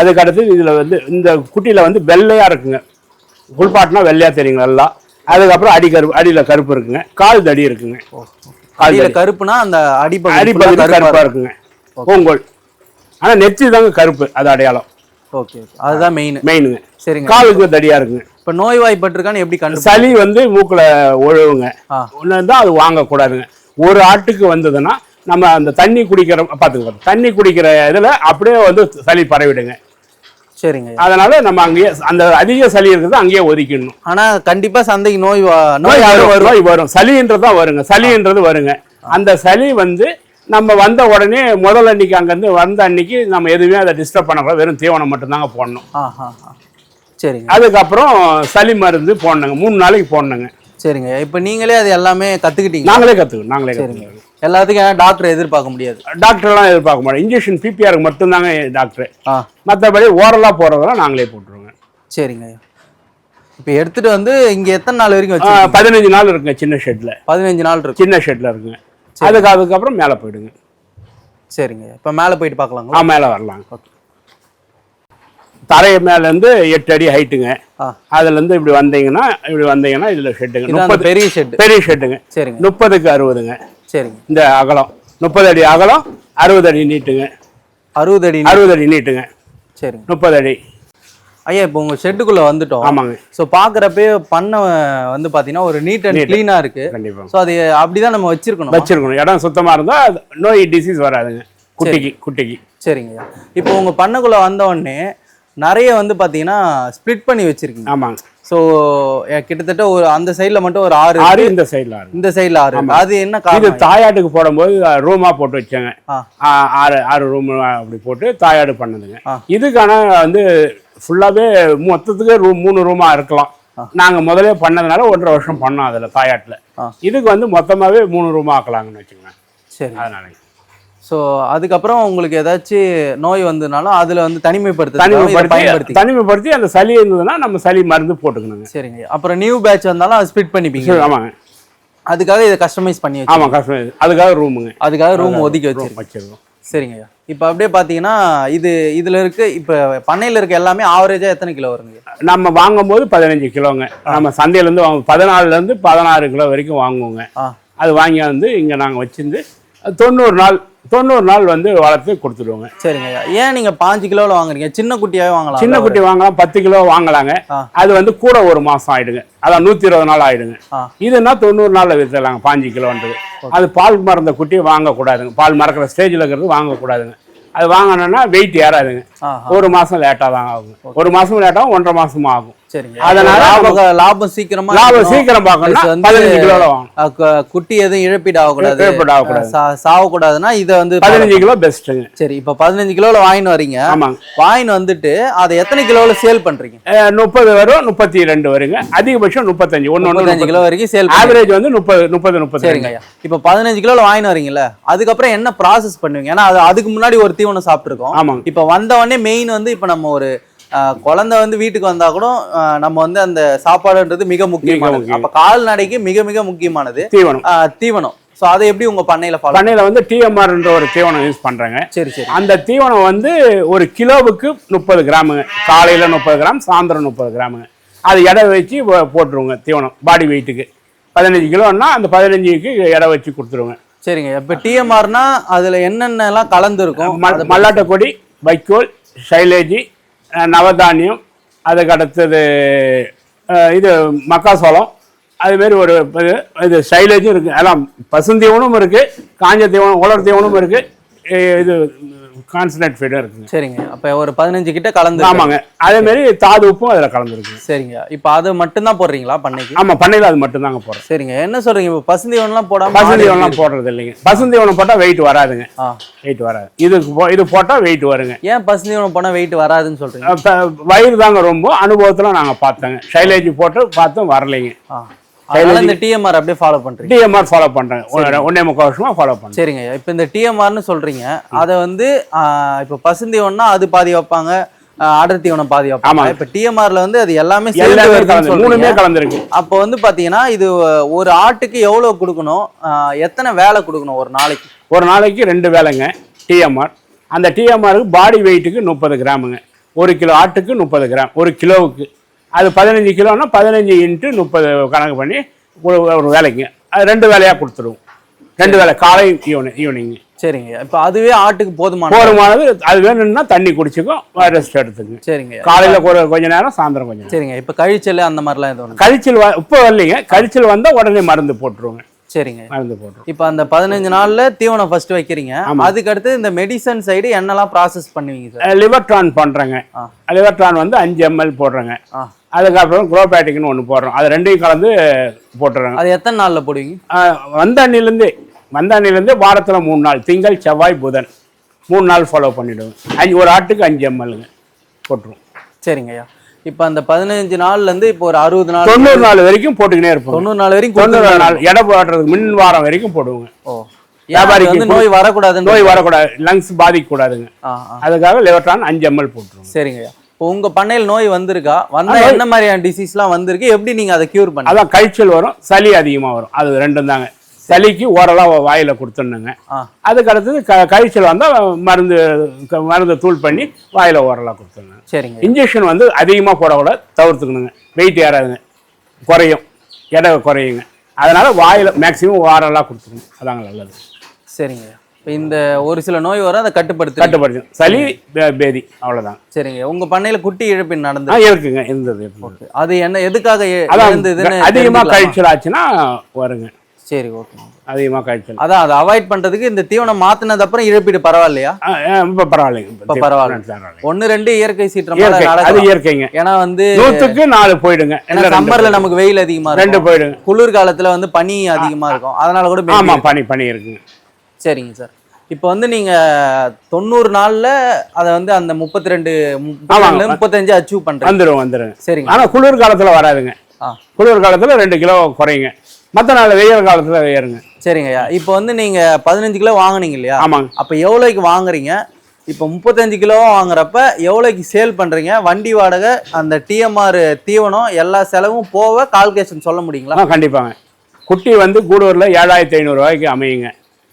அதுக்கு அடுத்தது இதில் வந்து இந்த குட்டியில் வந்து வெள்ளையாக இருக்குங்க. புல்பாட்டினா வெள்ளையாக தெரியுங்க நல்லா. அதுக்கப்புறம் அடி கருப்பு அடியில் கருப்பு இருக்குங்க. கால் தடி இருக்குங்க. அடியில் கருப்புனா அந்த அடிப்பகுதி அடிப்பகுதி கருப்பாக. இருக்குங்க. ஓங்கோல் ஆனால் நெத்தி தாங்க கருப்பு அது அடையாளம். ஓகே அதுதான் மெயின் மெயினுங்க சரிங்க. காலுக்கு தடியாக இருக்குங்க. இப்போ நோய் வாய்ப்பட்டிருக்கான்னு எப்படி கண்டு சளி வந்து மூக்கில் ஒழுவுங்க ஒன்று தான் அது வாங்கக்கூடாதுங்க. ஒரு ஆட்டுக்கு வந்ததுன்னா நம்ம அந்த தண்ணி குடிக்கிற பார்த்துங்க தண்ணி குடிக்கிற இதில் அப்படியே வந்து சளி பரவிடுங்க. சரிங்க அதனால நம்ம அங்கேயே அந்த அதிக சளி இருக்கிறது அங்கேயே ஒதுக்கிடணும். ஆனா கண்டிப்பா சந்தைக்கு நோய் நோய் நோய் வரும் சளின்றது தான் வருங்க. சளின்றது வருங்க. அந்த சளி வந்து நம்ம வந்த உடனே முதல் அன்னைக்கு அங்கேருந்து வந்த அன்னைக்கு நம்ம எதுவுமே அதை டிஸ்டர்ப் பண்ணக்கூடாது வெறும் தீவனம் மட்டும்தாங்க போடணும். சரிங்க. அதுக்கப்புறம் சளி மருந்து போடணுங்க. மூணு நாளைக்கு போடணுங்க. சரிங்க. இப்போ நீங்களே அது எல்லாமே கத்துக்கிட்டீங்க நாங்களே கற்றுக்கணும் நாங்களே சரிங்க. கற்றுக்கணும் எல்லாத்துக்கும் ஏன்னா டாக்டர் எதிர்பார்க்க முடியாது? டாக்டர்லாம் எதிர்பார்க்க மாட்டோம். இன்ஜெக்ஷன் பிபிஆருக்கு மட்டும்தாங்க டாக்டர். மற்றபடி ஓரலாக போகிறதெல்லாம் நாங்களே போட்டுருவோங்க. சரிங்க. இப்போ எடுத்துட்டு வந்து இங்க எத்தனை நாள் வரைக்கும் பதினஞ்சு நாள் இருக்குங்க சின்ன ஷெட்டில் பதினஞ்சு நாள் இருக்கும் சின்ன ஷெட்டில் இருக்குங்க. அதுக்கு அதுக்கப்புறம் மேலே போயிடுங்க. சரிங்க. இப்போ மேலே போயிட்டு பார்க்கலாங்களா? மேலே வரலாம் தரை மேலேருந்து எட்டு அடி ஹைட்டுங்க அதுலேருந்து இப்படி வந்தீங்கன்னா இப்படி வந்தீங்கன்னா இதில் ஷெட்டுங்க முப்பது பெரிய ஷெட் பெரிய ஷெட்டுங்க சரிங்க. முப்பதுக்கு அறுபதுங்க. சரிங்க. இந்த அகலம். முப்பது அடி அகலம் அறுபது அடி நீட்டுங்க. அறுபது அடி அறுபது அடி நீட்டுங்க. சரிங்க. முப்பது அடி. ஐயா இப்போ உங்க ஷெட்டுக்குள்ள வந்துட்டோம். ஆமாங்க. ஸோ பார்க்குறப்பே பண்ண வந்து பார்த்தீங்கன்னா ஒரு நீட் அண்ட். க்ளீனாக இருக்கு. கண்டிப்பாக ஸோ அது அப்படிதான் நம்ம வச்சிருக்கணும்? வச்சிருக்கணும். இடம் சுத்தமாக இருந்தால் நோய் டிசீஸ் வராதுங்க. குட்டிக்கு குட்டிக்கு. சரிங்கய்யா இப்போ உங்க பண்ணைக்குள்ள வந்த உடனே நிறைய வந்து பார்த்தீங்கன்னா ஸ்ப்ளிட் பண்ணி வச்சிருக்கீங்க. ஆமாங்க. ஸோ கிட்டத்தட்ட ஒரு அந்த சைடில் மட்டும் ஒரு ஆறு ஆறு. இந்த சைடில் ஆறு. இந்த சைடில் ஆறு. அது என்ன இது தாயாட்டுக்கு போடும்போது ரூமாக போட்டு வச்சாங்க. ஆறு ஆறு ரூம் அப்படி போட்டு தாயாடு பண்ணதுங்க. இதுக்கான வந்து ஃபுல்லாகவே மொத்தத்துக்கு ரூம் மூணு ரூமாக இருக்கலாம். நாங்கள் முதலே பண்ணதுனால ஒன்றரை வருஷம் பண்ணோம் அதில் தாயாட்டில். இதுக்கு வந்து மொத்தமாகவே மூணு ரூமாக ஆக்கலாங்கன்னு வச்சுக்கோங்க. சரி. அதனால ஸோ அதுக்கப்புறம் உங்களுக்கு ஏதாச்சும் நோய் வந்ததுனாலும் அதில் வந்து தனிமைப்படுத்த தனிமைப்படுத்தி தனிமைப்படுத்தி அந்த சளி இருந்ததுன்னா நம்ம சளி மருந்து போட்டுக்கணுங்க. சரிங்க. அப்புறம் நியூ பேட்ச் வந்தாலும் அது ஸ்ப்ளிட் பண்ணிப்பீங்க. ஆமாங்க. அதுக்காக இதை கஸ்டமைஸ் பண்ணி வச்சு ஆமாம் கஷ்டம் இது. அதுக்காக ரூமுங்க அதுக்காக ரூம் ஒதுக்கி ரூம் வச்சிருக்கோம். சரிங்கய்யா இப்போ அப்படியே பார்த்தீங்கன்னா இது இதில் இருக்கு இப்போ பண்ணையில் இருக்க எல்லாமே ஆவரேஜாக எத்தனை கிலோ வருங்க? நம்ம வாங்கும்போது பதினஞ்சு கிலோங்க. நம்ம சந்தையிலேருந்து வாங்க பதினாலுலேருந்து பதினாறு கிலோ வரைக்கும் வாங்குவோங்க. அது வாங்கி வந்து இங்கே நாங்கள் வச்சிருந்து தொண்ணூறு நாள் தொண்ணூறு நாள் வந்து வளர்த்து கொடுத்துடுவோங்க. சரிங்கய்யா ஏன் நீங்கள் பாஞ்சு கிலோவில் வாங்குறீங்க? சின்ன குட்டியாவே வாங்கலாம் சின்ன குட்டி வாங்கலாம் பத்து கிலோ வாங்கலாங்க. அது வந்து கூட ஒரு மாதம் ஆயிடுங்க. அதான் நூற்றி இருபது நாள் ஆயிடுங்க. இதுனா தொண்ணூறு நாளில் விற்றுலாங்க பாஞ்சு கிலோன்றது. அது பால் மறந்த குட்டி வாங்கக்கூடாதுங்க. பால் மறக்கிற ஸ்டேஜில் இருக்கிறது வாங்கக்கூடாதுங்க. அது வாங்கணும்னா வெயிட் ஏறாதுங்க. ஒரு மாதம் லேட்டாக தான் ஆகும் ஒரு மாதம் லேட்டாகும் ஒன்றரை மாசமும் ஆகும். சரிங்க அதனால லாபம் லாபம் சீக்கிரமா லாபம். சீக்கிரம் வந்து, பதினஞ்சு குட்டி எதுவும் இழப்பீடு ஆகக்கூடாது இழப்பீடு ஆகக்கூடாது. சா- சாவக்கூடாதுன்னா இதை வந்து பதினஞ்சு கிலோ பெஸ்ட்டுங்க. சரி இப்போ பதினஞ்சு கிலோவில் வாங்கின்னு வரீங்க. ஆமாங்க. வாங்கின்னு வந்துட்டு அதை எத்தனை கிலோவில் சேல் பண்றீங்க? முப்பது வரும் முப்பத்தி ரெண்டு வருங்க. அதிகபட்சம் முப்பத்தஞ்சு ஒன்று முப்பத்தஞ்சு கிலோ வரைக்கும் சேல் ஆவரேஜ் வந்து முப்பது முப்பது முப்பது சரிங்க இப்போ பதினஞ்சு கிலோவில் வாங்கின்னு வரீங்கல்ல அதுக்கப்புறம் என்ன ப்ராசஸ் பண்ணுவீங்க? ஏன்னா அது அதுக்கு முன்னாடி ஒரு தீவனம் சாப்பிட்ருக்கோம் ஆமாங்க. இப்போ வந்த உடனே மெயின் வந்து இப்போ நம்ம ஒரு குழந்தை வந்து வீட்டுக்கு வந்தா கூட நம்ம வந்து அந்த சாப்பாடுன்றது மிக முக்கியமானது. முக்கியம். அப்போ கால்நடைக்கு மிக மிக முக்கியமானது. தீவனம். தீவனம். ஸோ அதை எப்படி உங்க பண்ணையில பண்ணையில் வந்து டிஎம்ஆர்ன்ற ஒரு தீவனம் யூஸ் பண்ணுறேங்க சரி சரி. அந்த தீவனம் வந்து ஒரு கிலோவுக்கு முப்பது கிராமுங்க. காலையில் முப்பது கிராம் சாயந்தரம் முப்பது கிராமுங்க. அது எடை வச்சு போட்டுருவோங்க தீவனம் பாடி வெயிட்டுக்கு பதினஞ்சு கிலோன்னா அந்த பதினஞ்சுக்கு எடை வச்சு கொடுத்துருவோங்க. சரிங்க. இப்போ டிஎம்ஆர்னா அதுல என்னென்னலாம் கலந்துருக்கும்? மல்லாட்டை கொடி வைக்கோல் சைலேஜி நவதானியம் அதுக்கு அடுத்தது இது மக்காசோளம் அதுமாரி ஒரு இது இது சைலேஜும் இருக்குது எல்லாம் பசுந்தீவனும் இருக்குது காஞ்ச தீவனம் உலர் தீவனும் இருக்குது இது கான்சன்ட்ரேட் ஃபீடும் இருக்குங்க. சரிங்க. அப்ப ஒரு பதினஞ்சு கிட்ட கலந்து ஆமாங்க. அதேமாரி தாது உப்பும் அதில் கலந்துருக்குங்க சரிங்க. இப்போ அது மட்டும்தான் போடுறீங்களா பண்ணைக்கு? ஆமாம் பண்ணையில் அது மட்டும்தாங்க போடுறோம். சரிங்க. என்ன சொல்றீங்க? இப்போ பசுந்தீவனம்லாம் போடாம பசுந்தீவனம்லாம் போடுறது இல்லைங்க. பசுந்தீவனம் போட்டால் வெயிட் வராதுங்க. வெயிட் வராது. இதுக்கு போ இது போட்டால் வெயிட் வருங்க. ஏன் பசுந்தீவனம் போனா வெயிட் வராதுன்னு சொல்றீங்க? அப்ப வயிறு தாங்க ரொம்ப. அனுபவத்தில் நாங்கள் பார்த்தோங்க. ஷைலேஜ் போட்டு பார்த்தும் வரலைங்க. அதனால இந்த டிஎம்ஆர் அப்படியே ஃபாலோ பண்றீங்க. டிஎம்ஆர் ஃபாலோ பண்ணுறேன் ஒன்னே முக்கால் வருஷமாக ஃபாலோ பண்ணுறேன் சரிங்க. இப்போ இந்த டிஎம்ஆர்னு சொல்றீங்க அதை வந்து இப்போ பசுந்தீவனம்னா அது பாதி வைப்பாங்க ஆ, அடர் தீவனம் பாதி வைப்பாங்க. இப்போ டிஎம்ஆர்ல வந்து அது எல்லாமே. மூணுமே கலந்துருக்கு. அப்போ வந்து பாத்தீங்கன்னா இது ஒரு ஆட்டுக்கு எவ்வளவு கொடுக்கணும் எத்தனை வேலை கொடுக்கணும் ஒரு நாளைக்கு? ஒரு நாளைக்கு ரெண்டு வேலைங்க டிஎம்ஆர் அந்த டிஎம்ஆருக்கு பாடி வெயிட்டுக்கு முப்பது கிராமுங்க. ஒரு கிலோ ஆட்டுக்கு முப்பது கிராம் ஒரு கிலோவுக்கு. அது பதினஞ்சு கிலோன்னா பதினஞ்சு இன்ட்டு முப்பது கணக்கு பண்ணி ஒரு ஒரு வேலைக்கு. அது ரெண்டு வேலையாக கொடுத்துருவோம் ரெண்டு வேலை காலை ஈவினிங் ஈவினிங் சரிங்க. இப்போ அதுவே ஆட்டுக்கு போதுமான போதுமானது அது வேணும்னா தண்ணி குடிச்சுக்கும் ரெஸ்ட் எடுத்துக்குங்க சரிங்க. காலையில் ஒரு கொஞ்ச நேரம் சாயந்தரம் கொஞ்ச நேரம். சரிங்க. இப்போ கழிச்சல் அந்த மாதிரிலாம் எதுவும். கழிச்சல் இப்போ வரலைங்க. கழிச்சல் வந்தால் உடனே மருந்து போட்டுருவோங்க. சரிங்க. மருந்து போட்டுருவோம். இப்போ அந்த பதினஞ்சு நாள்ல தீவனம் ஃபர்ஸ்ட் வைக்கிறீங்க. அதுக்கு அடுத்து இந்த மெடிசன் சைடு என்னெல்லாம் ப்ராசஸ் பண்ணுவீங்க சார் லிவர்ட்ரான் பண்ணுறேங்க ஆ. லிவர்ட்ரான் வந்து அஞ்சு எம்எல் போடுறேங்க. அதுக்கப்புறம் குரோபேட்டிக்னு ஒன்று போடுறோம். அது ரெண்டையும் கலந்து போட்டுறோங்க அது எத்தனை நாள்ல போடுவீங்க? வந்த அன்னிலேருந்தே வந்த அன்னிலேருந்தே வாரத்தில் மூணு நாள் திங்கள் செவ்வாய் புதன். மூணு நாள் ஃபாலோ பண்ணிவிடுவோம் அஞ்சு ஒரு ஆட்டுக்கு அஞ்சு எம்எல்ங்க போட்டுருவோம். சரிங்க ஐயா. இப்போ அந்த பதினஞ்சு நாள்ல இருந்து இப்போ ஒரு அறுபது நாள் தொண்ணூறு நாள் வரைக்கும் போட்டுக்கினே இருப்போம். தொண்ணூறு நாள் வரைக்கும் தொண்ணூறு. நாள் எடை போடுறதுக்கு மின் வாரம் வரைக்கும் போடுவோங்க. ஓ. வியாபாரிக்கு வந்து நோய் வரக்கூடாதுன்னு நோய் வரக்கூடாது லங்ஸ் பாதிக்கக்கூடாதுங்க. அதுக்காக லிவர்ட்ரான் அஞ்சு எம்எல் போட்டுருவோம். சரிங்க ஐயா. இப்போ உங்க பண்ணையில் நோய் வந்திருக்கா? வந்தா என்ன மாதிரியான டிசீஸ்லாம் வந்திருக்கு? எப்படி நீங்க அதை கியூர் பண்ண அதான் கழிச்சல் வரும் சளி அதிகமாக வரும். அது ரெண்டும் தாங்க. சளிக்கு ஓரலாக வாயில் கொடுத்துடணுங்க. அதுக்கு அடுத்தது க கழிச்சல் வந்தால் மருந்து க- மருந்து தூள் பண்ணி வாயில் ஓரலாக கொடுத்துடணும் சரிங்க. இன்ஜெக்ஷன் வந்து அதிகமாக போடக்கூடாது தவிர்த்துக்கணுங்க. வெயிட் ஏறாதுங்க. குறையும். எடை குறையுங்க. அதனால் வாயில் மேக்ஸிமம் வாரலாக கொடுத்துக்கணும். அதாங்க நல்லது. சரிங்க. இப்போ இந்த ஒரு சில நோய் வரும் அதை கட்டுப்படுத்து கட்டுப்படுத்தும் சளி பேதி அவ்வளோதான் சரிங்க. உங்க பண்ணையில குட்டி இழப்பின் ஆ நடந்து இருக்குங்க. இருந்தது. அது என்ன எதுக்காக இருந்ததுன்னு அதிகமாக தெரிஞ்சுக்கலாமா? கழிச்சல் ஆச்சுன்னா வருங்க. சரி ஓகே. அதிகமாக கழிச்சல். அதான் அதை அவாய்ட் பண்றதுக்கு இந்த தீவனம் மாத்தினது அப்புறம் இழப்பீடு பரவாயில்லையா? இப்போ பரவாயில்லைங்க. இப்ப பரவாயில்ல. ஒன்னு ரெண்டு இயற்கை சீற்றம் அது இயற்கைங்க. ஏன்னா வந்து நூற்றுக்கு நாலு போயிடுங்க. ஏன்னா சம்மர்ல. நமக்கு வெயில் அதிகமா ரெண்டு போயிடுங்க. குளிர் காலத்துல வந்து பனி அதிகமா இருக்கும். அதனால கூட maybe ஆமா பனி பனி இருக்குங்க. சரிங்க சார். இப்போ வந்து நீங்க தொண்ணூறு நாள்ல அதை வந்து அந்த முப்பத்தி ரெண்டு. முப்பத்தஞ்சு அச்சீவ் பண்றீங்க. வந்துடும் வந்துடுங்க சரிங்க. ஆனா குளிர் காலத்துல வராதுங்க. குளிர் காலத்துல ரெண்டு கிலோ குறையுங்க. மற்ற நாள் வெயில் காலத்துல ஏறுங்க. சரிங்கய்யா இப்போ வந்து நீங்க பதினஞ்சு கிலோ வாங்குனீங்க இல்லையா? ஆமாங்க. அப்போ எவ்வளோக்கு வாங்குறீங்க? இப்போ முப்பத்தஞ்சு கிலோ வாங்குறப்ப எவ்வளோக்கு சேல் பண்றீங்க? வண்டி வாடகை அந்த டிஎம்ஆர் தீவனம் எல்லா செலவும் போக கால்குலேஷன் சொல்ல முடியுங்களா? கண்டிப்பாங்க. குட்டி வந்து கூடூர்ல ஏழாயிரத்தி ஐநூறுரூவாய்க்கு அமையுங்க.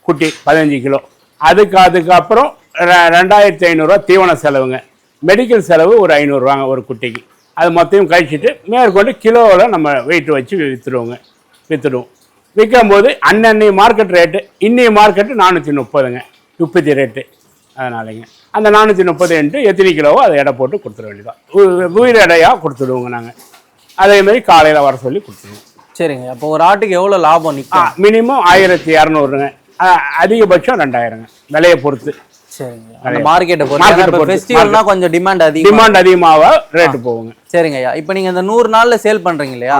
குட்டி பதினஞ்சு கிலோ. அதுக்கு அதுக்கு அப்புறம் ரெ- ரெண்டாயிரத்தி ஐநூறுரூவா தீவன செலவுங்க. மெடிக்கல் செலவு ஒரு ஐநூறுரூவாங்க ஒரு குட்டிக்கு. அது மொத்தையும் கழிச்சிட்டு மேற்கொண்டு கிலோவில் நம்ம வெயிட் வச்சு விற்றுடுவோங்க விற்றுடுவோம் விற்கும் போது அன்னன்னைய மார்க்கெட் ரேட்டு இன்னைய மார்க்கெட்டு நானூற்றி முப்பதுங்க. உற்பத்தி ரேட்டு அதனாலங்க. அந்த நானூற்றி முப்பது இன்ட்டு எத்தனை கிலோவோ அதை எடை போட்டு கொடுத்துட வேண்டியதான் உயிர் எடையாக கொடுத்துடுவோங்க நாங்கள் அதேமாதிரி காலையில் வர சொல்லி கொடுத்துருவோம் சரிங்க. அப்போ ஒரு ஆட்டுக்கு எவ்வளோ லாபம் நிற்கும் மினிமம் ஆயிரத்தி இரநூறுங்க அதிகபட்சம் ரெண்டாயிரங்க. விலையை பொறுத்து. சரிங்க. மார்க்கெட்டை பொறுத்து. ஃபெஸ்டிவல்னா கொஞ்சம் டிமாண்ட் அதிகம் டிமாண்ட் அதிகமாக ரேட்டு போகுங்க. சரிங்க ஐயா. இப்போ நீங்க இந்த நூறு நாள்ல சேல் பண்றீங்க இல்லையா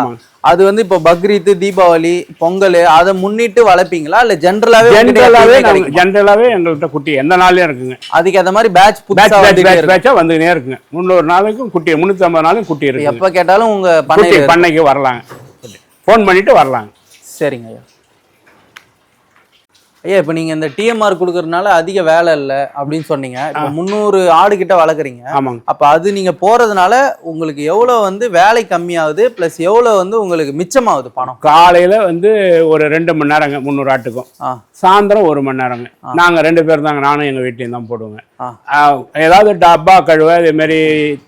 அது வந்து இப்போ பக்ரீத் தீபாவளி பொங்கல் அதை முன்னிட்டு வளர்ப்பீங்களா? இல்ல ஜென்ரலாவே ஜென்ரலாகவே ஜென்ரலாகவே எங்கள்கிட்ட குட்டி எந்த நாள்லயும் இருக்குங்க. அதுக்கு அந்த மாதிரி பேட்ச் பேட்ச் பேட்ச் இருக்கு பேட்சாக வந்துக்கினே இருக்குங்க. முந்நூறு நாளைக்கும் குட்டி முந்நூற்றி ஐம்பது நாளைக்கும் குட்டி இருக்குங்க எப்ப கேட்டாலும் உங்க குட்டி பண்ணையில பண்ணைக்கு வரலாங்க. ஃபோன் பண்ணிட்டு வரலாங்க. சரிங்க ஐயா. ஐயா இப்போ நீங்க இந்த டிஎம்ஆர் கொடுக்கறதுனால அதிக வேலை இல்லை அப்படின்னு சொன்னீங்க. இப்போ முந்நூறு ஆடு கிட்ட வளர்க்குறீங்க. ஆமாங்க. அப்ப அது நீங்க போறதுனால உங்களுக்கு எவ்வளவு வந்து வேலை கம்மியாகுது பிளஸ் எவ்வளவு வந்து உங்களுக்கு மிச்சமாகுது பணம்? காலையில் வந்து ஒரு ரெண்டு மணி நேரங்க முந்நூறு ஆட்டுக்கும். சாயந்தரம் ஒரு மணி நேரங்க. நாங்கள் ரெண்டு பேர் தாங்க நானும் எங்கள் வீட்லையும் தான் போடுவோங்க. ஏதாவது டப்பா கழுவ இதேமாரி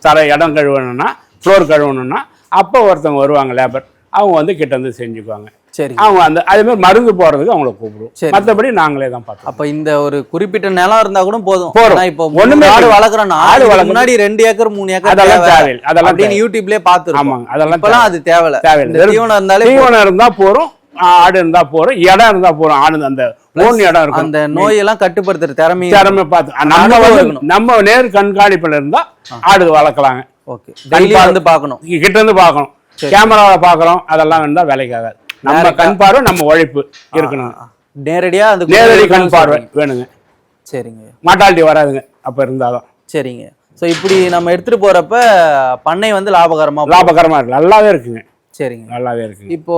தர இடம் கழுவணும்னா ஃப்ளோர் கழுவணும்னா அப்போ ஒருத்தவங்க வருவாங்க லேபர் அவங்க வந்து கிட்ட வந்து செஞ்சுக்குவாங்க. சரிங்க அவங்க அந்த அதே மாதிரி மருந்து போடுறதுக்கு அவங்கள கூப்பிடுவோம். சரி. மற்றபடி நாங்களே தான் பார்த்துப்போம். அப்ப இந்த ஒரு குறிப்பிட்ட நிலம் இருந்தா கூட போதும். போதும். இப்போ ஒண்ணுமே ஆடு இல்லை. வளர்க்குறோம் ஆடு வளர்க்கறது- முன்னாடி ரெண்டு ஏக்கர் மூணு ஏக்கர் அதெல்லாம் தேவை. தேவையில்லை. அதெல்லாம் அப்படின்னு யூடியூப்லயே பாத்துருக்கோம் ஆமாங்க. அதெல்லாம் இப்பெல்லாம் அது தேவையில்ல. தேவையில்லை. தீவனம் இருந்தாலே. தீவனம் இருந்தா போறோம் ஆடு இருந்தா போறோம் இடம் இருந்தா போறோம் ஆடு அந்த ஓன் இடம் இருக்கும். அந்த நோயெல்லாம் கட்டுப்படுத்துற திறமையும் திறமை பார்த்து நம்ம வந்து. நம்ம நேர் கண்காணிப்புல இருந்தா ஆடு வளர்க்கலாங்க. ஓகே வந்து பார்க்கணும். கிட்ட இருந்து பார்க்கணும். கேமராவில் பார்க்கறோம். அதெல்லாம் இருந்தா வேலைக்கு ஆகாது. நம்ம கண் பார்வை நம்ம உழைப்பு இருக்கணும். நேரடியா அந்த நேரடி கண் பார்வை. வேணுங்க. சரிங்க. மாட்டாலிட்டி வராதுங்க அப்ப இருந்தாதான். சரிங்க. சோ இப்படி நம்ம எடுத்துட்டு போறப்ப பண்ணை வந்து லாபகரமா. லாபகரமா இருக்கு நல்லாவே இருக்குங்க. சரிங்க. நல்லாவே இருக்குங்க இப்போ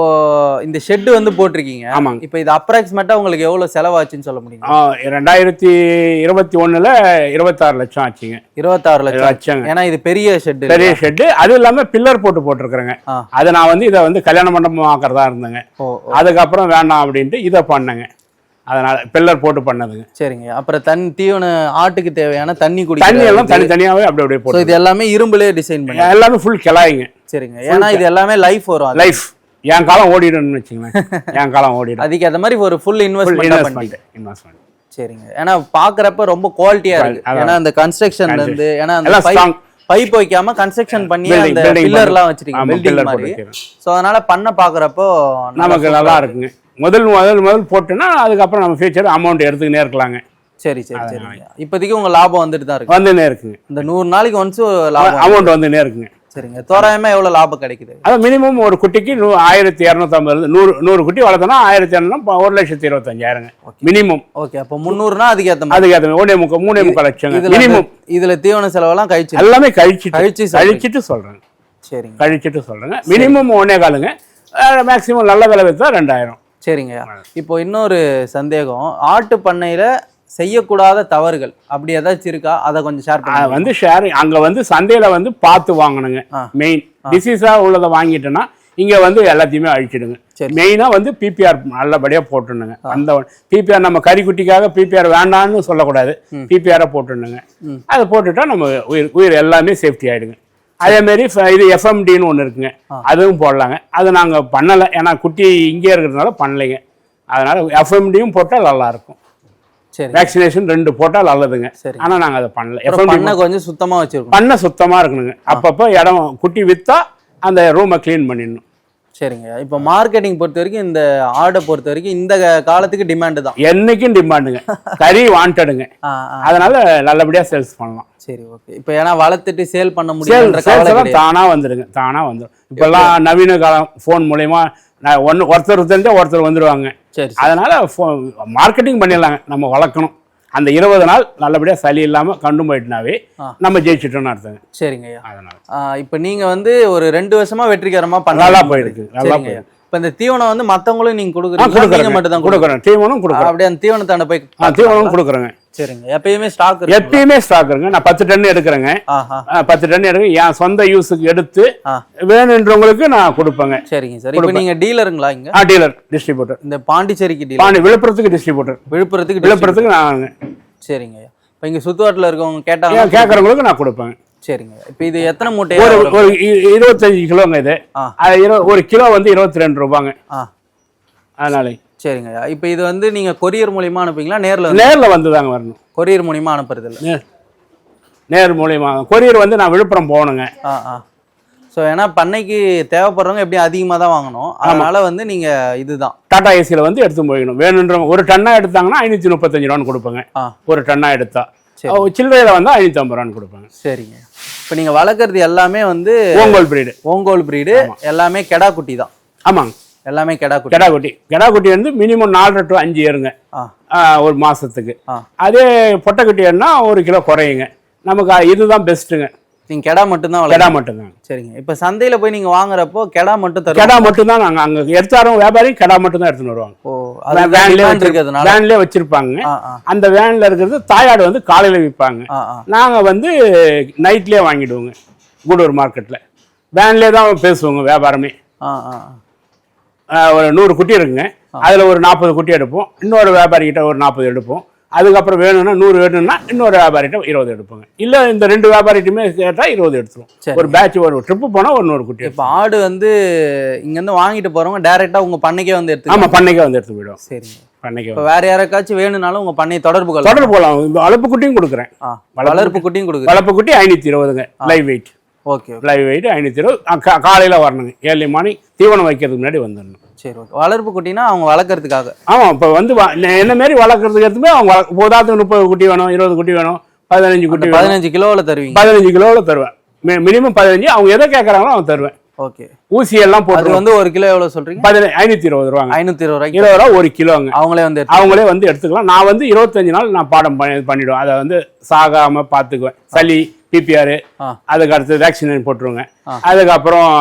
இந்த ஷெட் வந்து போட்டிருக்கீங்க. ஆமாங்க. இப்போ இது அப்ராக்சிமேட்டா உங்களுக்கு எவ்வளவு செலவாச்சுன்னு சொல்ல முடியுமா? ரெண்டாயிரத்தி இருபத்தி ஒண்ணுல இருபத்தாறு லட்சம் ஆச்சுங்க. இருபத்தாறு லட்சம். லட்சங்க ஏன்னா இது பெரிய ஷெட் பெரிய ஷெட்டு அது இல்லாம பில்லர் போட்டு போட்டிருக்கிறேங்க. அது நான் வந்து இதை வந்து கல்யாண மண்டபம் ஆக்கிறதா இருந்தேங்க அதுக்கப்புறம் வேண்டாம் அப்படின்ட்டு இதை பண்ணேங்க. அதனால பில்லர் போட்டு பண்ணதுங்க சரிங்க. அப்புறம் தண்ணி தீவன ஆட்டுக்கு தேவையான தண்ணி தண்ணி எல்லாம் தனித்தனியாவே அப்படி அப்படியே போட்டு இது எல்லாமே இரும்புலே டிசைன் பண்ணி. எல்லாமே ஃபுல் கிளாயிங்க. சரிங்க. ஏன்னா இது எல்லாமே லைஃப் வரும். லைஃப் என் காலம் ஓடிடும்னு வச்சுங்களேன் என் காலம் ஓடிடும். அதுக்கு ஏத்த மாதிரி ஒரு ஃபுல் இன்வெஸ்ட்மெண்ட் இன்வெஸ்ட்மெண்ட் சரிங்க. ஏன்னா பாக்குறப்ப ரொம்ப குவாலிட்டியா இருக்கு. ஏன்னா அந்த கன்ஸ்ட்ரக்ஷன்ல இருந்து ஏன்னா அந்த. பைப் வைக்காம கன்ஸ்ட்ரக்ஷன் பண்ணி அந்த building பில்லர் எல்லாம் பண்ணி. வச்சிருக்கீங்க பில்டிங் மாதிரி. சோ அதனால பண்ண பாக்குறப்போ நமக்கு நல்லா இருக்குங்க. முதல் முதல் முதல் போட்டுன்னா அதுக்கப்புறம் நம்ம ஃபியூச்சர் அமௌண்ட் எடுத்துக்கினே இருக்கலாங்க. சரி சரி சரிங்க. இப்போதைக்கு உங்க லாபம் வந்துட்டு தான் இருக்கு. வந்துனே இருக்குங்க. இந்த நூறு நாளைக்கு ஒன்ஸ் லாபம் அமௌண்ட் வந்துனே இருக்குங்க. சரிங்க. தோராயமா எவ்வளவு லாபம் கிடைக்குது? அது மினிமம் ஒரு குட்டிக்கு நூ ஆயிரத்தி இரநூத்தம்பது நூறு நூறு குட்டி வளர்த்தோன்னா ஆயிரத்தி இரநூறு ஒரு லட்சத்தி இருபத்தஞ்சாயிரங்க. Minimum okay. அப்போ முந்நூறுனா அதுக்கு ஏத்த மாதிரி. அதுக்கு ஏற்ற மூணே முக்கால் மூணே முக்கால் இதுல மினிமம் இதுல தீவன செலவெல்லாம் கழிச்சு. எல்லாமே கழிச்சு சொல்றீங்க. கழிச்சிட்டு சொல்றேங்க. சரிங்க. கழிச்சிட்டு சொல்றேங்க. மினிமம் ஒன்னே காலுங்க. மேக்ஸிமம் நல்ல விலை விற்றா ரெண்டாயிரம். சரிங்க இப்போ இன்னொரு சந்தேகம். ஆட்டு பண்ணையில செய்யக்கூடாத தவறுகள். அப்படி ஏதாச்சும் இருக்கா? அதை கொஞ்சம் ஷேர் பண்ணுங்க. வந்து ஷேர் அங்க வந்து சந்தையில வந்து பார்த்து வாங்கணுங்க. மெயின் டிசீஸா உள்ளதை வாங்கிட்டோன்னா இங்க வந்து எல்லாத்தையுமே அழிச்சிடுங்க. சரி. மெயினா வந்து பிபிஆர் நல்லபடியா போட்டுணுங்க அந்த பிபிஆர் நம்ம கறிக்குட்டிக்காக பிபிஆர் வேண்டாம்னு சொல்லக்கூடாது. பிபிஆரை போட்டுணுங்க ம். அதை போட்டுட்டா நம்ம உயிர் உயிர் எல்லாமே சேஃப்டி ஆயிடுங்க. அதே மாதிரி இது எஃப்எம்டின்னு ஒன்று இருக்குங்க. அதுவும் போடலாங்க. அது நாங்க பண்ணலை. ஏன்னா குட்டி இங்கே இருக்கிறதுனால பண்ணலைங்க. அதனால எஃப்எம்டியும் போட்டால் நல்லா இருக்கும் சரி. வேக்சினேஷன் ரெண்டு போட்டால் நல்லதுங்க. சரி. ஆனா நாங்க அதை பண்ணல. எஃப்எம்டி பண்ணை கொஞ்சம் சுத்தமா வச்சிருக்கணும். பண்ண சுத்தமா இருக்கணுங்க. அப்பப்போ இடம் குட்டி வித்தா அந்த ரூமை க்ளீன் பண்ணிடணும். சரிங்க. இப்போ மார்க்கெட்டிங் பொறுத்த வரைக்கும் இந்த ஆடை பொறுத்த வரைக்கும் இந்த காலத்துக்கு டிமாண்டு தான். என்னைக்கும் டிமாண்டுங்க கறி வாண்டடுங்க. அதனால நல்லபடியா சேல்ஸ் பண்ணலாம். சரி ஓகே இப்போ ஏன்னா வளர்த்துட்டு சேல் பண்ண சேல் முடியுன்ற சேல்ஸ் கவலை எல்லாம் கிடையாது. தானா வந்துடுங்க தானா வந்துடும் இப்பெல்லாம் நவீன காலம் ஃபோன் மூலயமா நான் ஒன்று ஒருத்தர் தெரிஞ்சா ஒருத்தர் வந்துடுவாங்க சரி சரி. அதனால மார்க்கெட்டிங் பண்ணிடலாங்க. நம்ம வளர்க்கணும். அந்த இருபது நாள் நல்லபடியா சளி இல்லாம கண்டு போயிட்டுனாவே. நம்ம ஜெயிச்சிட்டோம்னு அர்த்தங்க. சரிங்க ஐயா. அதனால. இப்போ நீங்க வந்து ஒரு ரெண்டு வருஷமா வெற்றிகரமா நல்லா பண்ணலாம் போயிருக்கு நல்லா ஐயா. இப்போ இந்த தீவனம் வந்து மத்தவங்களும் நீங்க ஆ கொடுக்குறீங்க. மட்டும் தான் கொடுக்குறேன் தீவனம் கொடுக்குறேன். அப்படியே அந்த தீவனத்தாண்ட போய் தீவனம் கொடுக்குறேங்க. சரிங்க. எப்பயுமே ஸ்டாக் எப்பயுமே ஸ்டாக் இருக்குங்க. நான் பத்து டன் எடுக்கிறேங்க. பத்து டன் எடுக்க என் சொந்த யூஸுக்கு எடுத்து வேணுன்றவங்களுக்கு நான் கொடுப்பேங்க. சரிங்க சார். இப்போ நீங்க டீலருங்களா இங்க? ஆ டீலர் டிஸ்ட்ரிபியூட்டர் இந்த பாண்டிச்சேரிக்கு டீலர் பாண்டி விழுப்புரத்துக்கு டிஸ்ட்ரிபியூட்டர் விழுப்புரத்துக்கு. விழுப்புரத்துக்கு நான். சரிங்க. இப்போ இங்க சுத்துவாட்டில் இருக்கவங்க கேட்டாங்க கேட்குறவங்களுக்கு நான் கொடுப்பேன் சரிங்க. இப்போ இது எத்தனை மூட்டையா ஒரு? ஒரு இருபத்தஞ்சு கிலோங்க இது. ஒரு கிலோ வந்து இருபத்தி ரெண்டு ரூபாங்க. அதனால. சரிங்க இப்போ இது வந்து நீங்க கொரியர் மூலியமா அனுப்புவீங்களா? நேர்ல நேரில் வந்து தாங்க வரணும். கொரியர் மூலியமா அனுப்புறது இல்ல நேர் நேர் மூலியமா. கொரியர் வந்து நான் விழுப்புரம் போகணுங்க. ஆ ஆ. ஸோ ஏன்னா பண்ணைக்கு தேவைப்படுறவங்க எப்படியும் அதிகமாக தான் வாங்கணும். அதனால வந்து நீங்க இதுதான். டாடா ஏசியில் வந்து எடுத்து போய்க்கணும். வேணுன்றவங்க ஒரு டன்னா எடுத்தாங்கன்னா ஐநூற்றி முப்பத்தஞ்சு ரூபான்னு கொடுப்பேங்க. ஆ. ஒரு டன்னா எடுத்தா. சரி. சில்லறையில் வந்து ஐநூற்றி ஐம்பது ரூபான்னு கொடுப்பாங்க. சரிங்க. இப்போ நீங்க வளர்க்குறது எல்லாமே வந்து ஓங்கோல் பிரீடு ஓங்கோல் பிரீடு எல்லாமே கெடா குட்டி தான். ஆமாங்க. எல்லாமே கெடா குட்டி. கெடா குட்டி கெடா குட்டி வந்து மினிமம் நாலரை டு அஞ்சு ஏறுங்க ஒரு மாசத்துக்கு. ஆ. அதே பொட்டைக்குட்டின்னா ஒரு கிலோ குறையுங்க. நமக்கு இதுதான் பெஸ்ட்டுங்க நீங்க கெடா மட்டும்தான் கெடா மட்டும்தாங்க. சரிங்க. இப்போ சந்தையில போய் நீங்க வாங்குறப்போ கெடா மட்டும் தரும் கெடா மட்டும்தான் நாங்கள் அங்கே எடுத்தாரும் வியாபாரி கெடா மட்டும் தான் எடுத்துன்னு வருவாங்க. ஓ வேன்லேயே இருக்கிறதுனால? வேன்லேயே வச்சிருப்பாங்க. அந்த வேன்ல இருக்கிறது தாயாடு வந்து காலையில விற்பாங்க நாங்கள் வந்து நைட்லேயே வாங்கிடுவோங்க. கூடூர் மார்க்கெட்டில் வேன்லேயே தான் பேசுவோங்க வியாபாரமே. ஆ ஆ. ஒரு நூறு குட்டி இருக்குங்க. அதில் ஒரு நாற்பது குட்டி எடுப்போம். இன்னொரு வியாபாரிகிட்ட ஒரு நாற்பது எடுப்போம். அதுக்கப்புறம் வேணும்னா நூறு வேணும்னா இன்னொரு வியாபாரிட்ட இருபது எடுப்போங்க. இல்லை இந்த ரெண்டு வியாபாரிட்டுமே கேட்டால் இருபது எடுத்துருவோம் சரி. ஒரு பேட்ச் ஒரு ட்ரிப்பு போனால் ஒரு நூறு குட்டி இப்போ ஆடு வந்து இங்கேருந்து வாங்கிட்டு போறவங்க டைரெக்டாக உங்க பண்ணைக்கே வந்து எடுத்து ஆமாம் பண்ணைக்கே வந்து எடுத்து போயிடுவோம் சரிங்க. பண்ணைக்கே இப்போ வேற யாருக்காச்சும் வேணும்னாலும் உங்க பண்ணையை தொடர்பு தொடர்பு போகலாம் அளப்பு குட்டியும் கொடுக்குறேன். வளர்ப்பு குட்டியும் கொடுக்குது வளர்ப்பு குட்டி ஐநூற்றி இருபதுங்க live weight okay live weight ஐநூற்றி இருபது. காலையில் வரணுங்க. ஏர்லி மார்னிங் தீவனம் வைக்கிறதுக்கு முன்னாடி வந்துடணும். சரி ஓகே. வளர்ப்பு குட்டினா அவங்க வளர்க்கறதுக்காக. ஆமாம் இப்போ வந்து என்ன மாரி வளர்க்குறதுக்கு எடுத்துமே அவங்க வளர்க்க- உதாரணத்துக்கு முப்பது குட்டி வேணும் இருபது குட்டி வேணும் பதினஞ்சு குட்டி பதினஞ்சு கிலோவில் தருவீங்க. பதினஞ்சு கிலோவில் தருவேன். மினிமம் பதினஞ்சு. அவங்க எதை கேட்குறாங்களோ அவங்க தருவேன். ஓகே. ஊசி எல்லாம் அது போட்டு வந்து ஒரு கிலோ எவ்வளவு சொல்றீங்க? பதினஞ்சு ஐநூற்றி இருபது ரூபாங்க. ஐநூத்தி இருபது ரூபாய்க்கு இருபது ரூபா ஒரு கிலோங்க. அவங்களே வந்து அவங்களே வந்து எடுத்துக்கலாம். நான் வந்து இருபத்தஞ்சு நாள் நான் பாடம் பண்ணி பண்ணிவிடுவேன் அதை வந்து சாகாம பார்த்துக்குவேன் சளி பிபிஆர். அதுக்கு அடுத்து வேக்சினேஷன் போட்டுருவேங்க. அதுக்கப்புறம்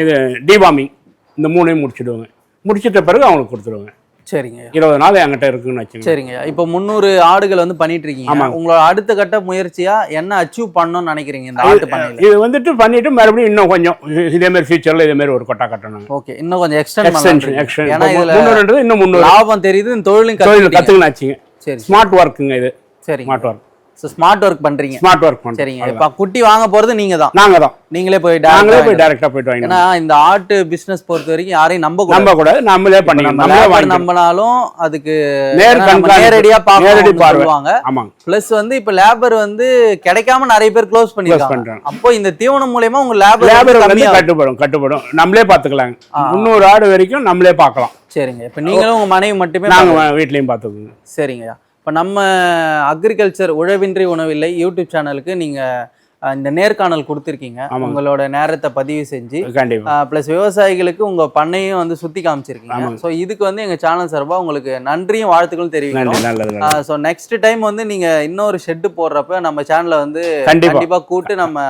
இது டிவார்மிங் இந்த மூணையும் முடிச்சிடுவேங்க. முடிச்சிட்ட பிறகு அவங்களுக்கு கொடுத்துருவேங்க. சரிங்க. இருபது நாள் என்கிட்ட இருக்குன்னு வச்சுங்க சரிங்க. இப்போ முந்நூறு ஆடுகள் வந்து பண்ணிட்டு இருக்கீங்க. உங்களோட அடுத்த கட்ட முயற்சியா என்ன அச்சீவ் பண்ணணும்னு நினைக்கிறீங்க இந்த ஆட்டு பண்ணையில? இது வந்துட்டு பண்ணிட்டு மறுபடியும் இன்னும் கொஞ்சம் இதே மாதிரி ஃபியூச்சர்ல இதே மாதிரி ஒரு கொட்டா கட்டணும் ஓகே இன்னும் கொஞ்சம் எக்ஸ்டென்ஷன் எக்ஸ்டென்ஷன் ஏன்னா இதுல முந்நூறுன்றது இன்னும் முந்நூறு. லாபம் தெரியுது தொழிலும் தொழில் கத்துக்கிட்டீங்க. கற்றுக்கணாச்சுங்க சரி ஸ்மார்ட் ஒர்க்குங்க இது. சரிங்க. Smart work so smart work பண்றீங்க. ஸ்மார்ட் ஒர்க் பண்ணுறோம் சரிங்க. இப்போ குட்டி வாங்க போறது நீங்க தான் நாங்கள் தான் நீங்களே போய் நாங்களே போய் டைரெக்டாக போயிட்டு வாங்கினோம் ஏன்னா இந்த ஆட்டு பிசினஸ் பொறுத்த வரைக்கும் யாரையும் நம்ப நம்ப கூடாது. நம்மளே வாங்கிக்கணும். நம்பினாலும் அதுக்கு நேரடியா நேரடி பார்க்கணும் பார்வை. சொல்லுவாங்க. ஆமாங்க. பிளஸ் வந்து இப்ப லேபர் வந்து கிடைக்காம நிறைய பேர் க்ளோஸ் பண்ணிருக்காங்க. அப்போ இந்த தீவனம் மூலியமா உங்க லேபர் லேபர் வந்து கட்டுப்படும் கட்டுப்படும். நம்மளே பார்த்துக்கலாங்க. ஆ. முந்நூறு ஆடு வரைக்கும் நம்மளே பார்க்கலாம். சரிங்க. இப்ப நீங்களும் உங்க மனைவி மட்டுமே நாங்கள் வீட்லேயும் பார்த்துக்கோங்க. சரிங்கய்யா இப்போ நம்ம அக்ரிகல்ச்சர் உழவின்றி உணவில்லை யூடியூப் சேனலுக்கு நீங்கள் இந்த நேர்காணல் கொடுத்துருக்கீங்க. உங்களோட நேரத்தை பதிவு செஞ்சு ப்ளஸ் விவசாயிகளுக்கு உங்க பண்ணையும் வந்து சுத்தி காமிச்சிருக்கீங்க. ஸோ இதுக்கு வந்து எங்க சேனல் சார்பா உங்களுக்கு நன்றியும் வாழ்த்துக்களும் தெரிவிக்கிறோம். ஸோ நெக்ஸ்ட் டைம் வந்து நீங்க இன்னொரு ஷெட் போடுறப்ப நம்ம சேனலை வந்து கண்டிப்பா. கூட்டு நம்ம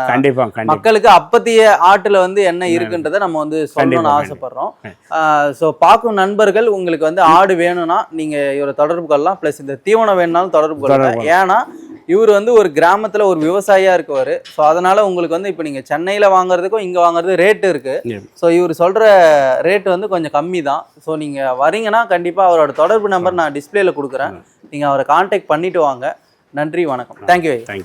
மக்களுக்கு அப்பத்திய ஆட்டுல வந்து என்ன இருக்குன்றதை நம்ம வந்து சொல்லணும்னு ஆசைப்படுறோம். ஸோ பார்க்கும் நண்பர்கள் உங்களுக்கு வந்து ஆடு வேணும்னா நீங்க இவரை தொடர்பு கொள்ளலாம். ப்ளஸ் இந்த தீவனம் வேணும்னாலும் தொடர்பு கொள்ளலாம். ஏன்னா இவர் வந்து ஒரு கிராமத்துல ஒரு விவசாயியா இருக்கவர். ஸோ அதனால உங்களுக்கு வந்து இப்போ நீங்க சென்னையில வாங்குறதுக்கும் இங்க வாங்குறது ரேட்டு இருக்கு. ஸோ இவர் சொல்ற ரேட் வந்து கொஞ்சம் கம்மி தான் ஸோ நீங்க வரீங்கன்னா கண்டிப்பா அவரோட தொடர்பு நம்பர் நான் டிஸ்பிளேல கொடுக்குறேன். நீங்க அவரை காண்டாக்ட் பண்ணிட்டு வாங்க. நன்றி வணக்கம். Thank you thank you